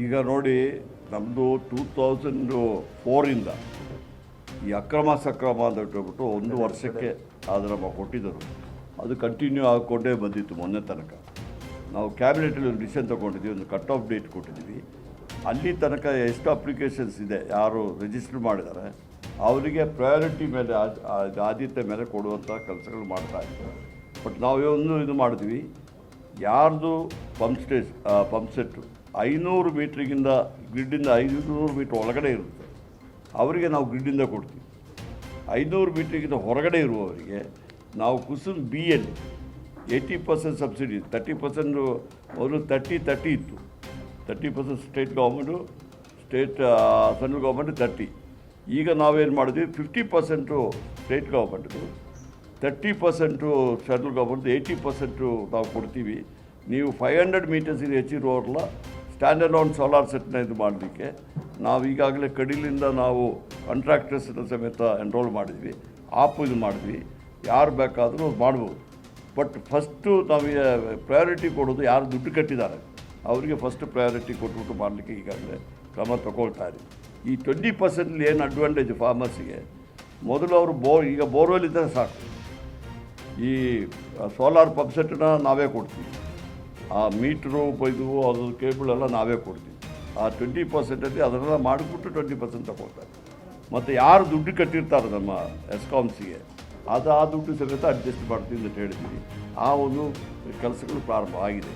ಈಗ ನೋಡಿ ನಮ್ಮದು ಟೂ ತೌಸಂಡು ಫೋರಿಂದ ಈ ಅಕ್ರಮ ಸಕ್ರಮ ಅಂತ ಹೇಳ್ಬಿಟ್ಟು ಒಂದು ವರ್ಷಕ್ಕೆ ನಮ್ಮ ಕೊಟ್ಟಿದ್ದರು. ಅದು ಕಂಟಿನ್ಯೂ ಆಗಿಕೊಂಡೇ ಬಂದಿತ್ತು ಮೊನ್ನೆ ತನಕ. ನಾವು ಕ್ಯಾಬಿನೆಟಲ್ಲಿ ಒಂದು ಡಿಸಿಷನ್ ತೊಗೊಂಡಿದ್ವಿ, ಒಂದು ಕಟ್ ಆಫ್ ಡೇಟ್ ಕೊಟ್ಟಿದ್ದೀವಿ. ಅಲ್ಲಿ ತನಕ ಎಷ್ಟು ಅಪ್ಲಿಕೇಶನ್ಸ್ ಇದೆ, ಯಾರು ರಿಜಿಸ್ಟರ್ ಮಾಡಿದ್ದಾರೆ, ಅವರಿಗೆ ಪ್ರಯಾರಿಟಿ ಮೇಲೆ ಆದ್- ಆದ್- ಆದ್ಯತೆ ಮೇಲೆ ಕೊಡುವಂಥ ಕೆಲಸಗಳು ಮಾಡ್ತಾ ಇದ್ದಾರೆ. ಬಟ್ ನಾವು ಒಂದು ಇದು ಮಾಡಿದ್ವಿ. ಯಾರ್ದು ಪಂಪ್ ಸ್ಟೇಷ್ ಪಂಪ್ ಸೆಟ್ಟು ಐನೂರು ಮೀಟ್ರಿಗಿಂತ ಗ್ರಿಡ್ಡಿಂದ ಐದುನೂರು ಮೀಟ್ರ್ ಒಳಗಡೆ ಇರುತ್ತೆ. ಅವರಿಗೆ ನಾವು ಗ್ರಿಡ್ಡಿಂದ ಕೊಡ್ತೀವಿ. ಐನೂರು ಮೀಟ್ರಿಗಿಂತ ಹೊರಗಡೆ ಇರುವವರಿಗೆ ನಾವು ಕುಸುಮ್ ಬಿ ಎಲ್ಲಿ eighty percent subsidy, thirty percent ಅವರು ತರ್ಟಿ ತರ್ಟಿ ಇತ್ತು. Thirty percent state government, state central government thirty. ಈಗ ನಾವೇನು ಮಾಡಿದ್ವಿ, ಫಿಫ್ಟಿ ಪರ್ಸೆಂಟು ಸ್ಟೇಟ್ ಗೌರ್ಮೆಂಟ್ದು, thirty percent central government eighty percent ನಾವು ಕೊಡ್ತೀವಿ. ನೀವು ಫೈವ್ ಹಂಡ್ರೆಡ್ ಮೀಟರ್ಸಿಗೆ ಹೆಚ್ಚಿರೋರಲ್ಲ ಸ್ಟ್ಯಾಂಡರ್ಡ್ ಆನ್ ಸೋಲಾರ್ ಸೆಟ್ನ ಇದು ಮಾಡಲಿಕ್ಕೆ ನಾವು ಈಗಾಗಲೇ ಕಡಿಲಿಂದ ನಾವು ಕಾಂಟ್ರಾಕ್ಟರ್ಸ್ನ ಸಮೇತ ಎನ್ರೋಲ್ ಮಾಡಿದ್ವಿ. ಆಪ್ ಇದು ಮಾಡಿದ್ವಿ. ಯಾರು ಬೇಕಾದರೂ ಮಾಡ್ಬೋದು. ಬಟ್ ಫಸ್ಟು ನಮಗೆ ಪ್ರಯಾರಿಟಿ ಕೊಡೋದು ಯಾರು ದುಡ್ಡು ಕಟ್ಟಿದ್ದಾರೆ. ಅವರಿಗೆ ಫಸ್ಟ್ ಪ್ರಯಾರಿಟಿ ಕೊಟ್ಬಿಟ್ಟು ಮಾಡಲಿಕ್ಕೆ ಈಗಾಗಲೇ ಕ್ರಮ ತಗೊಳ್ತಾ ಇದ್ದೀವಿ ಈ ಟ್ವೆಂಟಿ ಪರ್ಸೆಂಟ್ಲಿ ಏನು ಅಡ್ವಾಂಟೇಜ್ ಫಾರ್ಮರ್ಸಿಗೆ ಮೊದಲು ಅವರು ಬೋರ್, ಈಗ ಬೋರ್ವೆಲ್ ಇದ್ದರೆ ಸಾಕು. ಈ ಸೋಲಾರ್ ಪಂಪ್ ಸೆಟ್ನ ನಾವೇ ಕೊಡ್ತೀವಿ. ಆ ಮೀಟ್ರು ಇದು ಅದು ಕೇಬಲ್ ಎಲ್ಲ ನಾವೇ ಕೊಡ್ತೀವಿ. ಆ ಟ್ವೆಂಟಿ ಪರ್ಸೆಂಟಲ್ಲಿ ಅದನ್ನೆಲ್ಲ ಮಾಡಿಬಿಟ್ಟು ಟ್ವೆಂಟಿ ಪರ್ಸೆಂಟ್ ತಗೊಳ್ತಾರೆ. ಮತ್ತು ಯಾರು ದುಡ್ಡು ಕಟ್ಟಿರ್ತಾರೆ ನಮ್ಮ ಎಸ್ಕಾಮ್ಸಿಗೆ ಅದು ಆ ದುಡ್ಡು ಸಮೇತ ಅಡ್ಜಸ್ಟ್ ಮಾಡ್ತೀವಿ ಅಂತ ಹೇಳ್ತೀವಿ ಆ ಒಂದು ಕೆಲಸಗಳು ಪ್ರಾರಂಭ ಆಗಿದೆ.